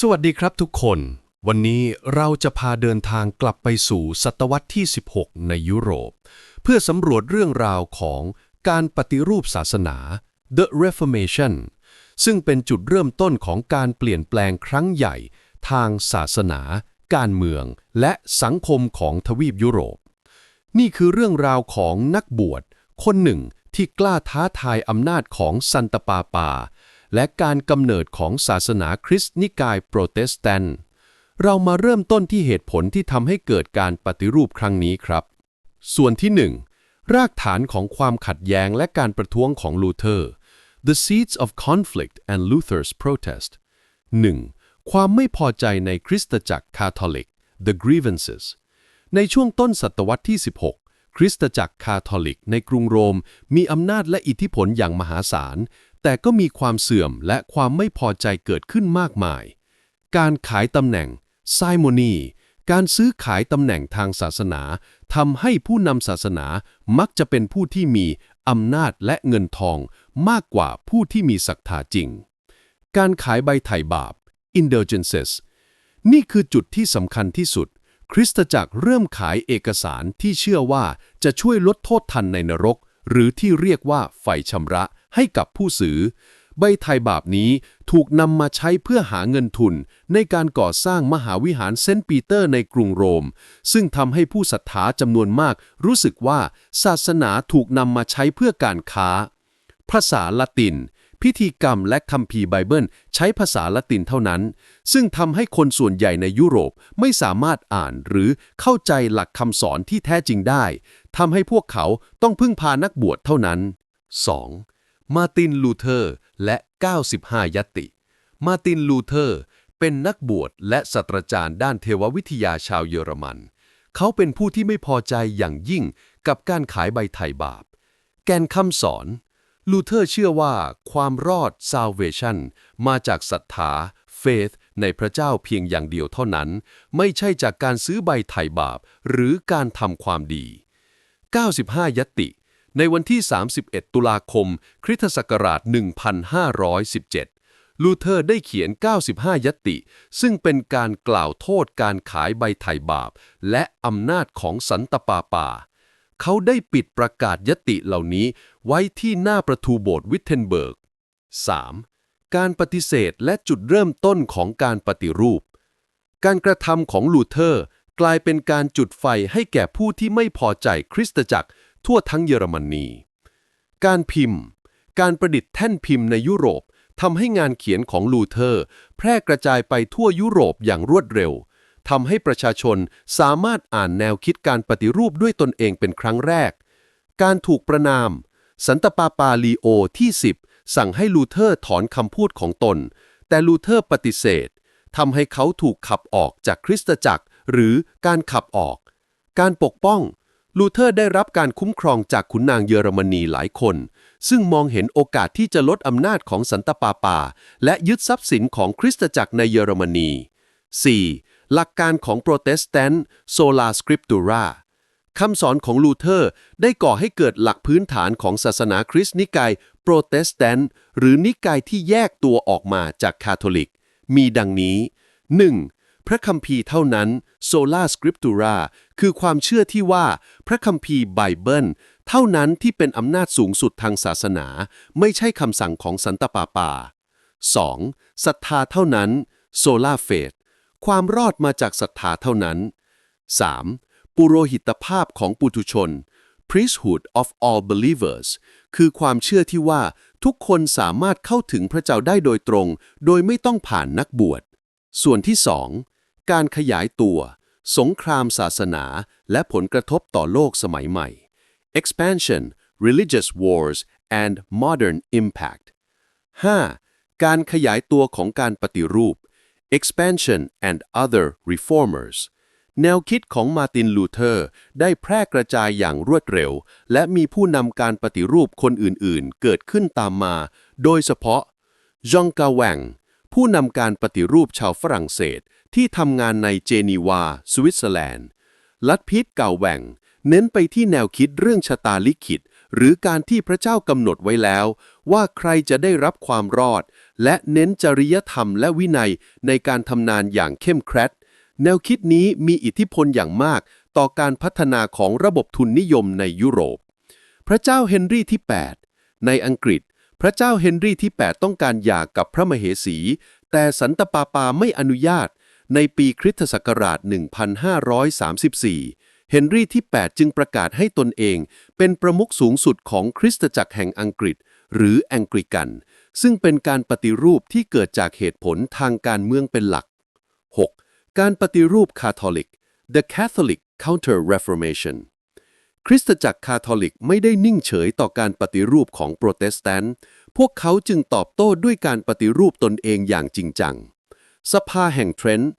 สวัสดีครับทุกคน วันนี้เราจะพาเดินทางกลับไปสู่ศตวรรษที่ 16 ในยุโรป เพื่อสำรวจเรื่องราวของการปฏิรูปศาสนา The Reformation ซึ่งเป็นจุดเริ่มต้นของการเปลี่ยนแปลงครั้งใหญ่ ทางศาสนา การเมือง และสังคมของทวีปยุโรป นี่คือเรื่องราวของนักบวช คนหนึ่งที่กล้าท้าทายอำนาจของซันตาปาปา และการกำเนิดของศาสนาคริสต์นิกายโปรเตสแตนต์เรามาเริ่มต้นที่เหตุผลที่ทำให้เกิดการปฏิรูปครั้งนี้ครับ ส่วนที่หนึ่งรากฐานของความขัดแย้งและการประท้วงของลูเทอร์ The seeds of conflict and Luther's protest 1. ความไม่พอใจในคริสตจักรคาทอลิก The grievances ในช่วงต้นศตวรรษที่ 16 คริสตจักรคาทอลิกในกรุงโรม มีอำนาจและอิทธิพลอย่างมหาศาล แต่ก็มีความเสื่อมและความไม่พอใจเกิดขึ้นมากมาย การขายตำแหน่งไซโมนีการซื้อขายตำแหน่งทางศาสนาทำให้ผู้นำศาสนามักจะเป็นผู้ที่มีอำนาจและเงินทองมากกว่าผู้ที่มีศรัทธาจริง การขายใบไถ่บาป indulgences นี่คือจุดที่สำคัญที่สุด คริสตจักรเริ่มขายเอกสารที่เชื่อว่าจะช่วยลดโทษทันในนรก หรือที่เรียกว่าไฟชำระ ให้กับผู้ซื้อ ใบไทยบาปนี้ถูกนำมาใช้เพื่อหาเงินทุน ในการก่อสร้างมหาวิหารเซนต์ปีเตอร์ในกรุงโรม ซึ่งทำให้ผู้ศรัทธาจำนวนมาก รู้สึกว่าศาสนาถูกนำมาใช้เพื่อการค้า ภาษาละตินพิธีกรรมและคัมภีร์ไบเบิล ใช้ภาษาละตินเท่านั้น ซึ่งทำให้คนส่วนใหญ่ในยุโรปไม่สามารถอ่านหรือเข้าใจหลักคำสอนที่แท้จริงได้ทำให้พวกเขาต้องพึ่งพานักบวชเท่านั้น 2. มาร์ตินลูเทอร์และ 95 ยติ มาร์ตินลูเทอร์เป็นนักบวชและศาสตราจารย์ด้านเทววิทยาชาวเยอรมัน เขาเป็นผู้ที่ไม่พอใจอย่างยิ่งกับการขายใบไถ่บาป แกนคำสอน ลูเทอร์เชื่อว่าความรอด salvation มาจากศรัทธา faith ในพระเจ้าเพียงอย่างเดียวเท่านั้น ไม่ใช่จากการซื้อใบไถ่บาป หรือการทำความดี 95 ยติ ในวันที่ 31 ตุลาคม คริสตศักราช 1517 ลูเทอร์ได้เขียน 95 ยติ ซึ่งเป็นการกล่าวโทษการขายใบไถ่บาป และอำนาจของสันตปาปา เขาได้ปิดประกาศยติเหล่านี้ไว้ที่หน้าประตูโบสถ์วิทเทนเบิร์ก 3. การปฏิเสธและจุดเริ่มต้นของการปฏิรูป การกระทำของลูเทอร์กลายเป็นการจุดไฟให้แก่ผู้ที่ไม่พอใจคริสตจักร ทั่วทั้งเยอรมนี การพิมพ์ การประดิษฐ์แท่นพิมพ์ในยุโรปทำให้งานเขียนของลูเทอร์ แพร่กระจายไปทั่วยุโรปอย่างรวดเร็วทำให้ประชาชนสามารถอ่านแนวคิดการปฏิรูปด้วยตนเองเป็นครั้งแรก การถูกประนาม สันตปาปาลีโอที่ 10 สั่งให้ลูเทอร์ถอนคำพูดของตน แต่ลูเทอร์ปฏิเสธทำให้เขาถูกขับออกจากคริสตจักร หรือการขับออก การปกป้อง ลูเทอร์ได้รับการคุ้มครองจากขุนนางเยอรมนีหลายคน ซึ่งมองเห็นโอกาสที่จะลดอำนาจของสันตปาปา และยึดทรัพย์สินของคริสตจักรในเยอรมนี 4. หลักการของโปรเตสแตนต์โซลาสคริปตูราคำสอนของลูเทอร์ได้ก่อให้เกิดหลักพื้นฐานของศาสนาคริสต์นิกายโปรเตสแตนต์หรือนิกายที่แยกตัวออกมาจากคาทอลิก มีดังนี้ 1. พระคัมภีร์เท่านั้นโซลาสคริปตูราคือความเชื่อที่ว่าพระคัมภีร์ไบเบิล เท่านั้นที่เป็นอำนาจสูงสุดทางศาสนา ไม่ใช่คำสั่งของสันตปาปา 2. ศรัทธาเท่านั้นโซลาเฟธความรอดมาจากศรัทธาเท่านั้น 3. ปุโรหิตภาพของปุถุชน priesthood of all believers คือความเชื่อที่ว่าทุกคนสามารถเข้าถึงพระเจ้าได้โดยตรง โดยไม่ต้องผ่านนักบวช ส่วนที่ 2. การขยายตัว สงครามศาสนา และผลกระทบต่อโลกสมัยใหม่ expansion religious wars and modern impact 5. การขยายตัวของการปฏิรูป expansion and other reformers แนวคิดของมาร์ตินลูเทอร์ได้แพร่กระจายอย่างรวดเร็ว และมีผู้นำการปฏิรูปคนอื่นๆ เกิดขึ้นตามมา โดยเฉพาะ จองกาแวงผู้นำการปฏิรูปชาวฝรั่งเศส ที่ทำงานในเจนีวา สวิตเซอร์แลนด์ ลัดพิษเก่าแหว่ง เน้นไปที่แนวคิดเรื่องชะตาลิขิต หรือการที่พระเจ้ากำหนดไว้แล้ว ว่าใครจะได้รับความรอด และเน้นจริยธรรมและวินัยในการทำนานอย่างเข้มแข็งแนวคิดนี้มีอิทธิพลอย่างมากต่อการพัฒนาของระบบทุนนิยมในยุโรป พระเจ้าเฮนรี่ที่ 8 ในอังกฤษ พระเจ้าเฮนรี่ที่ 8 ต้องการหย่ากับพระมเหสี แต่สันตปาปาไม่อนุญาต ในปีคริสตศักราช 1534 เฮนรี่ที่ 8 จึงประกาศให้ตนเอง เป็นประมุขสูงสุดของคริสตจักรแห่งอังกฤษ หรือแองกริกัน ซึ่งเป็นการปฏิรูปที่เกิดจากเหตุผลทางการเมืองเป็นหลัก 6. การปฏิรูปคาทอลิก The Catholic Counter-Reformation คริสตจักรคาทอลิกไม่ได้นิ่งเฉยต่อการปฏิรูปของโปรเตสแตนต์ พวกเขาจึงตอบโต้ด้วยการปฏิรูปตนเองอย่างจริงจัง สภาแห่งเทรนต์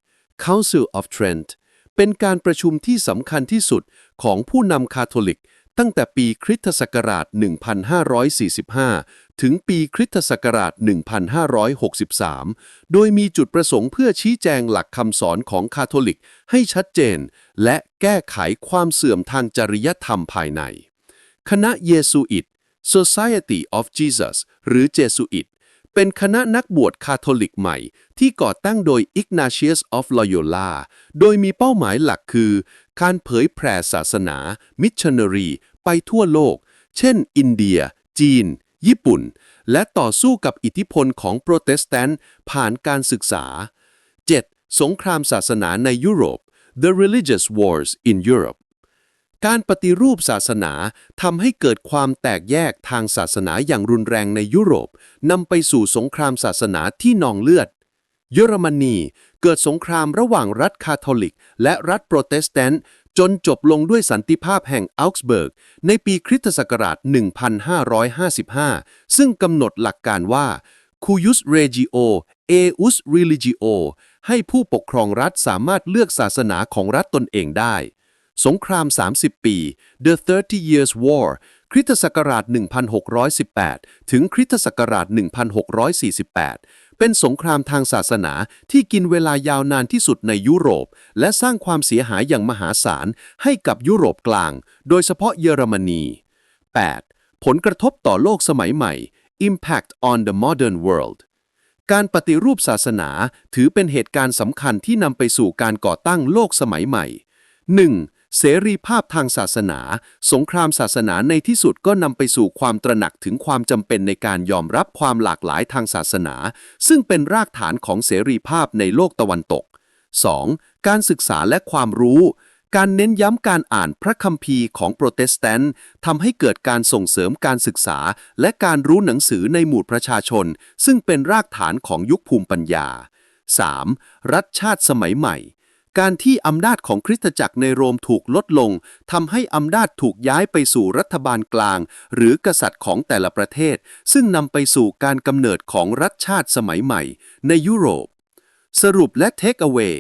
Council of Trent เป็นการประชุมที่สำคัญที่สุดของผู้นำคาทอลิก ตั้งแต่ปีคริสตศักราช 1545 ถึงปีคริสตศักราช 1563 โดยมีจุดประสงค์เพื่อชี้แจงหลักคำสอนของคาทอลิกให้ชัดเจน และแก้ไขความเสื่อมทางจริยธรรมภายใน คณะเยซูอิต Society of Jesus หรือเจสุอิต เป็นคณะนักบวชคาทอลิกใหม่ ที่ก่อตั้งโดย Ignatius of Loyola โดยมีเป้าหมายหลักคือ การเผยแผ่ศาสนา Missionary ไปทั่วโลก เช่น อินเดีย จีน ญี่ปุ่น และต่อสู้กับอิทธิพลของโปรเตสแตนต์ผ่านการศึกษา 7. สงครามศาสนาในยุโรป The Religious Wars in Europe การปฏิรูปศาสนาทำให้เกิดความแตกแยกทางศาสนาอย่างรุนแรงในยุโรปนำไปสู่สงครามศาสนาที่นองเลือด เยอรมนีเกิดสงครามระหว่างรัฐคาทอลิก และรัฐโปรเตสแตนต์จนจบลงด้วยสันติภาพแห่งอัลส์เบิร์ก ในปีคริสตศักราช 1555 ซึ่งกำหนดหลักการว่า cuius regio eius religio ให้ผู้ปกครองรัฐสามารถเลือกศาสนาของรัฐตนเองได้ สงคราม 30 ปี The Thirty Years' War คริสตศักราช 1618 ถึงคริสตศักราช 1648 เป็นสงครามทางศาสนาที่กินเวลายาวนานที่สุดในยุโรป และสร้างความเสียหายอย่างมหาศาลให้กับยุโรปกลาง โดยเฉพาะเยอรมนี 8. ผลกระทบต่อโลกสมัยใหม่ Impact on the Modern World การปฏิรูปศาสนาถือเป็นเหตุการณ์สำคัญที่นำไปสู่การก่อตั้งโลกสมัยใหม่ 1. เสรีภาพทางศาสนา สงครามศาสนาในที่สุดก็นำไปสู่ความตระหนักถึงความจำเป็นในการยอมรับความหลากหลายทางศาสนา ซึ่งเป็นรากฐานของเสรีภาพในโลกตะวันตก 2. การศึกษาและความรู้ การเน้นย้ำการอ่านพระคัมภีร์ของโปรเตสแตนต์ทำให้เกิดการส่งเสริมการศึกษา และการรู้หนังสือในหมู่ประชาชน ซึ่งเป็นรากฐานของยุคภูมิปัญญา 3. รัฐชาติสมัยใหม่ การที่อำนาจของคริสตจักรในโรมถูกลดลงทำให้อำนาจถูกย้ายไปสู่รัฐบาลกลาง หรือกษัตริย์ของแต่ละประเทศ ซึ่งนำไปสู่การกำเนิดของรัฐชาติสมัยใหม่ ในยุโรป สรุปและ take away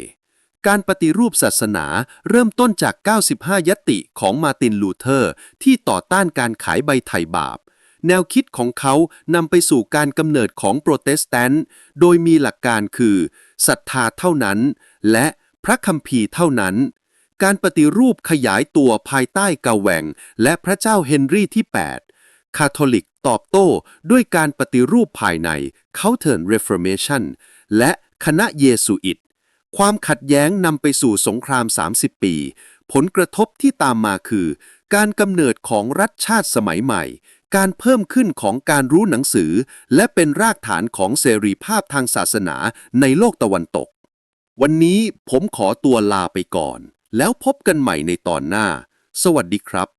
การปฏิรูปศาสนาเริ่มต้นจาก 95 ยติของมาตินลูเทอร์ ที่ต่อต้านการขายใบไถ่บาป แนวคิดของเขานำไปสู่การกำเนิดของโปรเตสแตนต์ โดยมีหลักการคือศรัทธาเท่านั้น และ ระคัมภีร์เท่านั้น การปฏิรูปขยายตัวภายใต้กาแหว่ง และพระเจ้าเฮนรี่ที่ 8 คาทอลิกตอบโต้ด้วยการปฏิรูปภายใน Counter Reformation และคณะเยซูอิต ความขัดแย้งนำไปสู่สงคราม 30 ปี ผลกระทบที่ตามมาคือ การกำเนิดของรัฐชาติสมัยใหม่ การเพิ่มขึ้นของการรู้หนังสือ และเป็นรากฐานของเสรีภาพทางศาสนาในโลกตะวันตก วันนี้ผมขอตัวลาไปก่อน แล้วพบกันใหม่ในตอนหน้า สวัสดีครับ